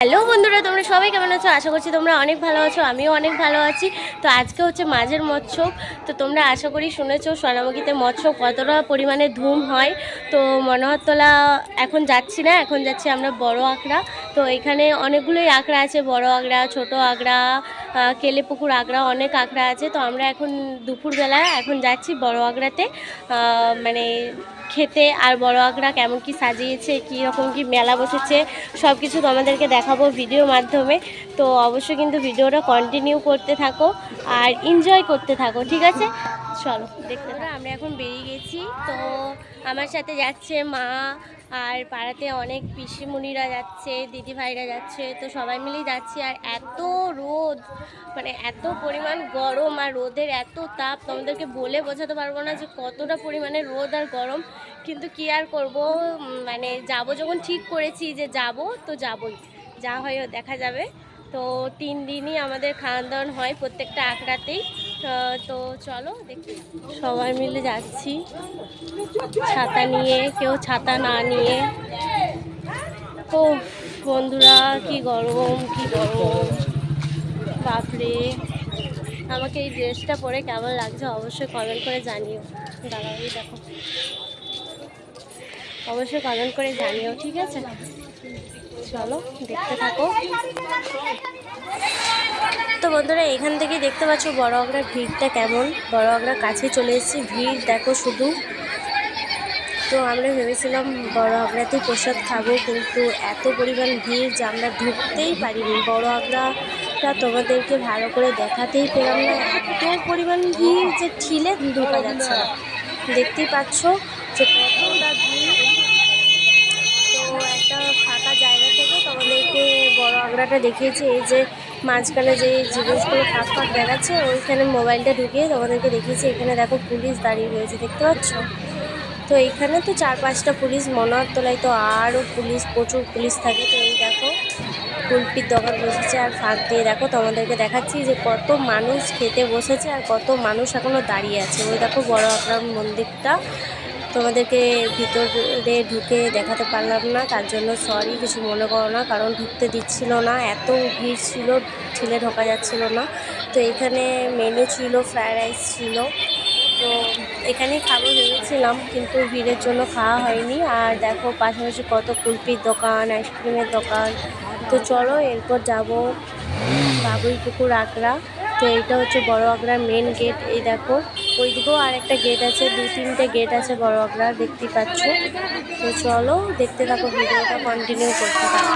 Hello বন্ধুরা তোমরা সবাই কেমন আছো? আশা করছি তোমরা অনেক ভালো আছো আমিও অনেক ভালো আছি। তো আজকে হচ্ছে মাঝের মৎস্য তো তোমরা আশা করি শুনেছো সোনামুখীতে মৎস্য কতটা পরিমাণে ধুম হয়। তো মনোহরতলা এখন যাচ্ছি না এখন যাচ্ছি আমরা বড় আখড়া। তো এখানে অনেকগুলোই আঁকড়া আছে বড় আখড়া ছোট আহ, কেলেপুকুর আখড়া অনেক আঁকড়া আছে। তো আমরা এখন দুপুরবেলা এখন যাচ্ছি বড় আখড়াতে। আহ, মানে খেতে আর বড় আঁকড়া কেমন কি সাজিয়েছে, কী রকম কি মেলা বসেছে সব কিছু তোমাদেরকে দেখাবো ভিডিওর মাধ্যমে। তো অবশ্যই কিন্তু ভিডিওটা কন্টিনিউ করতে থাকো আর এনজয় করতে থাকো, ঠিক আছে? চলো, দেখতে আমরা এখন বেরিয়ে গেছি, তো আমার সাথে যাচ্ছে মা, আর পাড়াতে অনেক পিসিমণিরা যাচ্ছে দিদি ভাইরা যাচ্ছে, তো সবাই মিলেই যাচ্ছি। আর এত রোদ মানে এত পরিমাণ গরম, আর রোদের এত তাপ, তোমাদেরকে বলে বোঝাতে পারব না যে কতটা পরিমাণে রোদ আর গরম। কিন্তু কি আর করব? মানে যাব যখন ঠিক করেছি যে যাব, তো যাবই। যা হয় দেখা যাবে। তো তিন দিনই আমাদের খাওয়ান দাওয়ান হয় প্রত্যেকটা আঁকড়াতেই তো চলো দেখি। সবাই মিলে যাচ্ছি। ছাতা নিয়ে, কেউ ছাতা না নিয়ে। ও বন্ধুরা, কি গরম কি গরম। বাপরে। আমাকে এই ড্রেসটা পরে কেমন লাগছে অবশ্যই কমেন্ট করে জানিও। এই দেখো। অবশ্যই কমেন্ট করে জানিও, ঠিক আছে? চলো, দেখতে থাকো। তো বন্ধুরা, এখান থেকে দেখতে পাচ্ছ বড় আগ্রার ভিড়টা কেমন। বড় আগ্রার কাছে চলে এসেছি, ভিড় দেখো শুধু। তো আমরা ভেবেছিলাম বড় আগ্রাতেই প্রসাদ খাব, কিন্তু এত পরিমাণ ভিড় যে আমরা ঢুকতেই পারিনি। বড় আগ্রাটা তোমাদেরকে ভালো করে দেখাতেই পেলাম না, এত পরিমাণ ভিড় যে ঠিলে ঢোকা যাচ্ছে না। দেখতেই পাচ্ছ যে কতটা ভিড়। তো একটা ফাঁকা জায়গা থেকে তোমাদেরকে বড় আগ্রাটা দেখিয়েছি, এই যে মাঝখানে যে জিনিসগুলো ফাঁক ফাঁক দেখাচ্ছে, ওইখানে মোবাইলটা ঢুকিয়ে তোমাদেরকে দেখিয়েছি। এখানে দেখো পুলিশ দাঁড়িয়ে রয়েছে, দেখতে পাচ্ছ? তো এখানে তো চার পাঁচটা পুলিশ মনোহর তোলায় তো আরও পুলিশ, প্রচুর পুলিশ থাকে। তো এই দেখো, কুলপির দোকান বসেছে আর ফাঁক দিয়ে দেখো তোমাদেরকে দেখাচ্ছি যে কত মানুষ খেতে বসেছে আর কত মানুষ এখনও দাঁড়িয়ে আছে। ওই দেখো বড় আকরাম মন্দিরটা। তোমাদেরকে ভিতরে ঢুকে দেখাতে পারলাম না, তার জন্য সরি কিছু মনে করো না, কারণ ঢুকতে দিচ্ছিল না, এত ভিড় ছিল ঠেলে ঢোকা যাচ্ছিল না। তো এখানে মেনু ছিল ফ্রায়েড রাইস ছিল। তো এখানেই খাব ভেবেছিলাম, কিন্তু ভিড়ের জন্য খাওয়া হয়নি। আর দেখো, পাশাপাশি কত কুলপির দোকান আইসক্রিমের দোকান। তো চলো, এরপর যাব বাবুই পুকুর আগ্রা। তো এইটা হচ্ছে বড় আগ্রার মেন গেট এই দেখো। ওইদিকেও আর একটা গেট আছে, দু তিনটে গেট আছে বড় আগ্রার দেখতে পাচ্ছ। তো চলো, দেখতে থাকো, ভিডিওটা কন্টিনিউ করতে থাকো।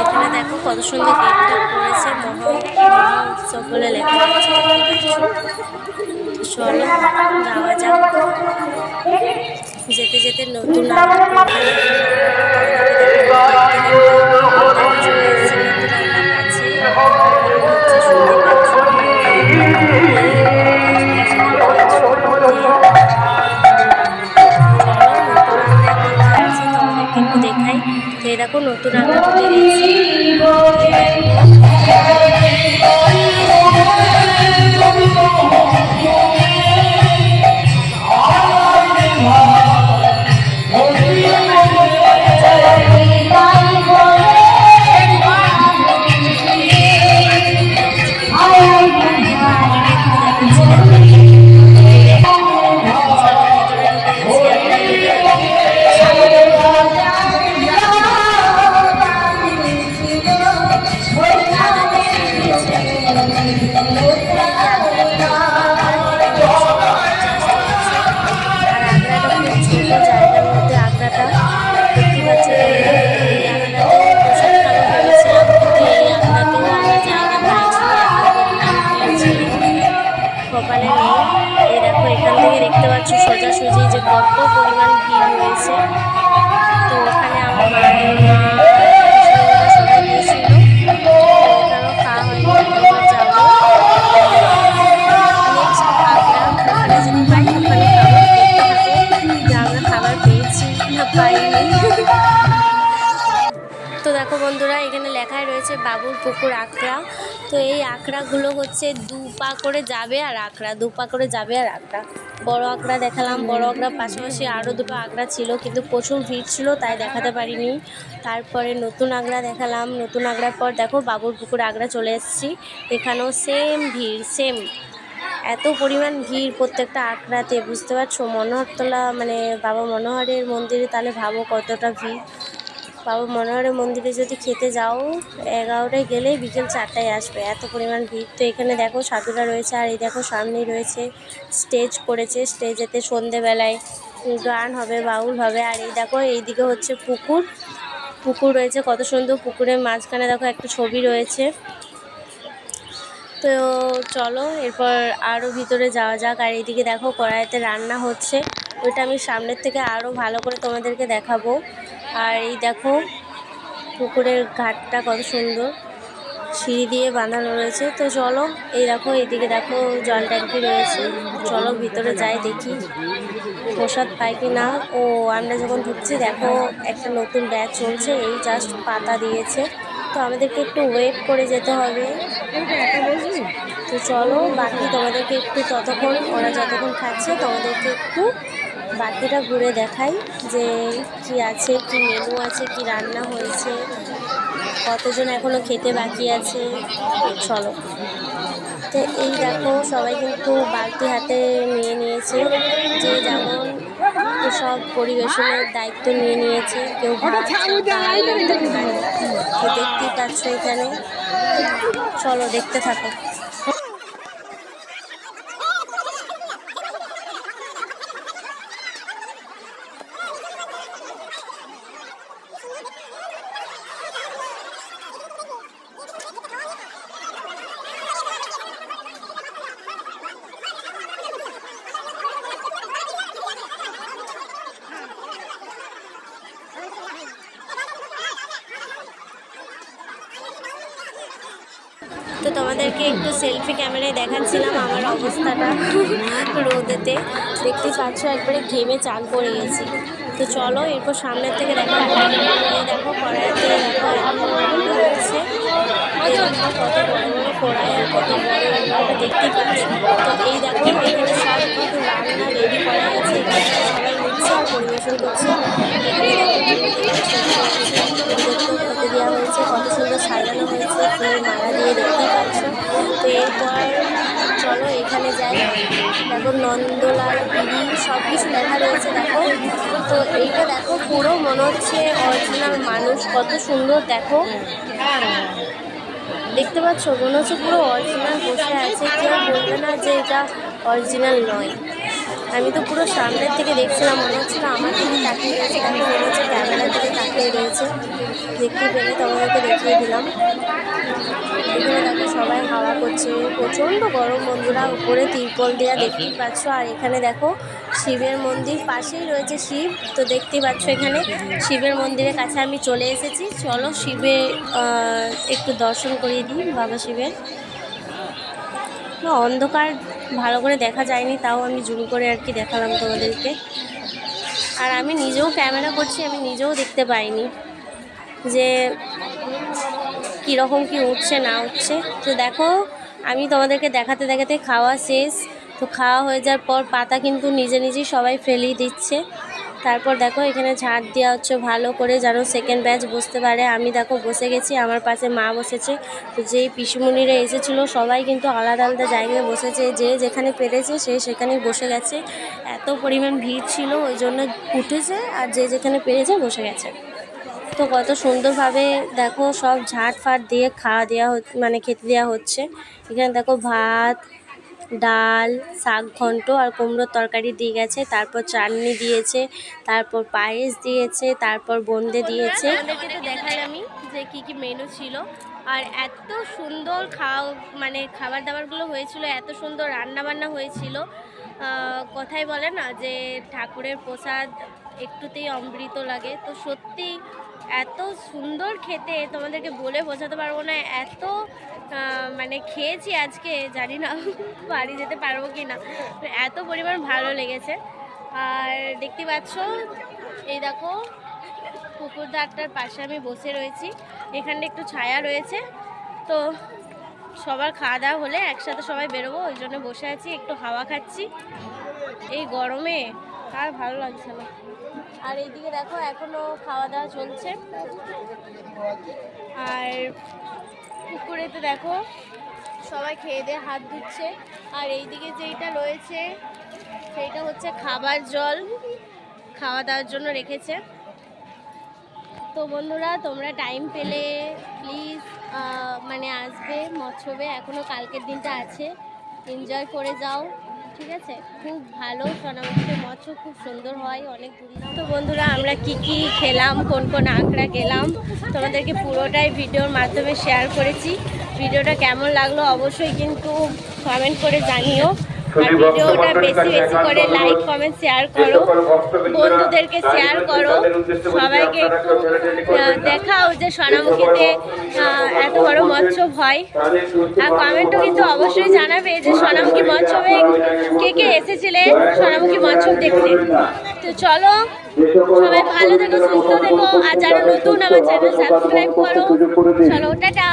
এখানে দেখো কত সুন্দর গেটটা করেছে উৎসব বলে লেখা আছে চলো, যাওয়া যাক। যেতে যেতে নতুন রান্না করব। দেখাই তো এই নতুন রান্না করতে দেখতে পাচ্ছি সোজাসুজি যে কত পরিমাণ ভিড় হয়েছে তো ওখানে আমার মা গেছি বন্ধুরা, এখানে লেখাই রয়েছে বাবুর পুকুর আঁকড়া তো এই আঁকড়াগুলো হচ্ছে দু পা করে যাবে আর আঁকড়া দু পা করে যাবে আর আঁকড়া বড় আঁকড়া দেখালাম, বড় আঁকড়ার পাশাপাশি আরও দুটো আঁকড়া ছিল, কিন্তু প্রচুর ভিড় ছিল, তাই দেখাতে পারিনি। তারপরে নতুন আঁকড়া দেখালাম, নতুন আঁকড়ার পর দেখো বাবুর পুকুর আঁকড়া চলে এসেছি। এখানেও সেম ভিড় সেম এত পরিমাণ ভিড় প্রত্যেকটা আঁকড়াতে বুঝতে পারছ? মনোহরতলা মানে বাবা মনোহরের মন্দিরে তাহলে ভাবো কতটা ভিড়। বাবা মনোহরের মন্দিরে যদি খেতে যাও, এগারোটায় গেলে বিকেল চারটায় আসবে। এত পরিমাণ ভিড়। তো এখানে দেখো সাধুরা রয়েছে, আর এই দেখো সামনেই রয়েছে স্টেজ করেছে। স্টেজেতে সন্ধেবেলায় গান হবে, বাউল হবে। আর এই দেখো এইদিকে হচ্ছে পুকুর। পুকুর রয়েছে, কত সুন্দর পুকুরের মাঝখানে দেখো একটা ছবি রয়েছে। তো চলো, এরপর আরও ভিতরে যাওয়া যাক। আর এইদিকে দেখো কড়াইতে রান্না হচ্ছে। ওইটা আমি সামনের থেকে আরও ভালো করে তোমাদেরকে দেখাবো। আর এই দেখো পুকুরের ঘাটটা কত সুন্দর। সিঁড়ি দিয়ে বাঁধানো রয়েছে। তো চলো, এই দেখো এইদিকে দেখো জল ট্যাঙ্কি রয়েছে। চলো ভিতরে যাই দেখি প্রসাদ পাই কি না ও, আমরা যখন ঢুকছি, দেখো একটা নতুন ব্যাচ চলছে। এই জাস্ট পাতা দিয়েছে। তো আমাদেরকে একটু ওয়েট করে যেতে হবে। তো চলো, বাকি তোমাদেরকে একটু ততক্ষণ, ওরা যতক্ষণ খাচ্ছে, তোমাদেরকে একটু বাকিটা ঘুরে দেখাই যে কি আছে কি মেনু আছে কি রান্না হয়েছে কতজন এখনও খেতে বাকি আছে চলো। তো এই দেখো সবাই কিন্তু বালতি হাতে নিয়ে নিয়েছে যে যেমন সব পরিবেশনের দায়িত্ব নিয়ে নিয়েছে কেউ। দেখতেই পাচ্ছ এখানে? চলো দেখতে থাকো। তো তোমাদেরকে একটু সেলফি ক্যামেরায় দেখাচ্ছিলাম আমার অবস্থাটা রোদেতে। দেখতে পাচ্ছ, একবারে ঘেমে চান করে গেছি। তো চলো, এরপর সামনের থেকে দেখো দেখো কড়াইতে দেখো হচ্ছে। কত বড় কড়াই আর কত বড় দেখতেই পাচ্ছ। তো এই দেখো, এখানে সব রান্না রেডি করা আছে এখানে সবাই উঠছে আর পরিবেশন করছে দেখো দেওয়া হয়েছে কত সুন্দর সাজানো হয়েছে ফুলের মালা দিয়ে দেখতেই পাচ্ছ তো এরপর চলো এখানে যাই দেখো নন্দলাল পিড়ি সব কিছু লেখা রয়েছে দেখো তো এইটা দেখো পুরো মনে হচ্ছে অরিজিনাল মানুষ কত সুন্দর দেখো দেখতে পাচ্ছ, মনে হচ্ছে পুরো অরিজিনাল বসে আছে, কেউ বলবে না যে এটা অরিজিনাল নয়। আমি তো পুরো সামনের থেকে দেখছিলাম মনে হচ্ছিল আমার দিকে তাকিয়ে রয়েছে দেখো মনে হচ্ছে ক্যামেরার দিকে তাকিয়ে রয়েছে। দেখতে পেলে তোমাদেরকে দেখিয়ে দিলাম। এখানে দেখো সবাই হাওয়া করছে প্রচণ্ড গরম বন্ধুরা উপরে তিরপল দেওয়া দেখতেই পাচ্ছ। আর এখানে দেখো শিবের মন্দির পাশেই রয়েছে শিব তো দেখতেই পাচ্ছ এখানে শিবের মন্দিরের কাছে আমি চলে এসেছি। চলো আহ, একটু দর্শন করিয়ে দিই বাবা শিবের। অন্ধকার ভালো করে দেখা যায়নি, তাও আমি জুম করে আর কি দেখালাম তোমাদেরকে। আর আমি নিজেও ক্যামেরা করছি, আমি নিজেও দেখতে পাইনি যে কীরকম কি উঠছে, না উঠছে। তো দেখো, আমি তোমাদেরকে দেখাতে দেখাতে খাওয়া শেষ। তো খাওয়া হয়ে যাওয়ার পর পাতা কিন্তু নিজে নিজেই সবাই ফেলেই দিচ্ছে। তারপর দেখো এখানে ঝাড় দেওয়া হচ্ছে ভালো করে যেন সেকেন্ড ব্যাচ বসতে পারে। আমি দেখো বসে গেছি, আমার পাশে মা বসেছে। তো যেই পিসুমণিরা এসেছিল, সবাই কিন্তু আলাদা আলাদা জায়গায় বসেছে। যে যেখানে পেরেছে সে সেখানেই বসে গেছে। এত পরিমাণ ভিড় ছিল, ওই জন্য উঠেছে আর যে যেখানে পেরেছে বসে গেছে। তো কত সুন্দরভাবে দেখো সব ঝাঁট ফাট দিয়ে খাওয়া দেওয়া মানে খেতে দেওয়া হচ্ছে। এখানে দেখো ভাত ডাল, শাক ঘন্ট আর কুমড়োর তরকারি দিয়ে গেছে। তারপর চাটনি দিয়েছে, তারপর পায়েস দিয়েছে, তারপর বোঁদে দিয়েছে। দেখাই আমি যে কি কি মেনু ছিল। আর এত সুন্দর খাওয়া মানে খাবার দাবারগুলো হয়েছিল, এত সুন্দর রান্না বান্না হয়েছিল কথাই বলে না যে ঠাকুরের প্রসাদ একটুতেই অমৃত লাগে। তো সত্যি এত সুন্দর খেতে, তোমাদেরকে বলে বোঝাতে পারব না, এত মানে খেয়েছি আজকে, জানি না বাড়ি যেতে পারব কি না এত পরিমাণ ভালো লেগেছে। আর দেখতে পাচ্ছ, এই দেখো পুকুর ধারটার পাশে আমি বসে রয়েছি। এখানটা একটু ছায়া রয়েছে। তো সবার খাওয়া দাওয়া হলে একসাথে সবাই বেরোবো, ওই জন্য বসে আছি, একটু হাওয়া খাচ্ছি। এই গরমে, আর ভালো লাগছে না। আর এইদিকে দেখো, এখনও খাওয়া দাওয়া চলছে। আর পুকুরেতে দেখো, সবাই খেয়ে দিয়ে হাত ধুচ্ছে। আর এইদিকে যেইটা রয়েছে, সেইটা হচ্ছে খাবার জল, খাওয়া দাওয়ার জন্য রেখেছে। তো বন্ধুরা, তোমরা টাইম পেলে প্লিজ মানে আসবে মৎসবে। এখনও কালকের দিনটা আছে। এনজয় করে যাও। ঠিক আছে? খুব ভালো সোনামুখী মৎস্য খুব সুন্দর হয়, অনেক তো বন্ধুরা, আমরা কি কি খেলাম, কোন কোন আঁকড়া গেলাম, তোমাদেরকে পুরোটাই ভিডিওর মাধ্যমে শেয়ার করেছি। ভিডিওটা কেমন লাগল অবশ্যই কিন্তু কমেন্ট করে জানিও। আর ভিডিওটা বেশি বেশি করে লাইক কমেন্ট শেয়ার করো। বন্ধুদেরকে শেয়ার করো। সবাইকে একটু দেখাও যে সোনামুখীতে এত বড় মৎসব হয়। আর কমেন্টও কিন্তু অবশ্যই জানাবে যে সোনামুখী মৎসবে কে কে এসেছিলে সোনামুখী মৎসব দেখতে? তো চলো সবাই ভালো থেকো সুস্থ থেকো। আর যারা নতুন আমার চ্যানেল সাবস্ক্রাইব করো চলো টাটা।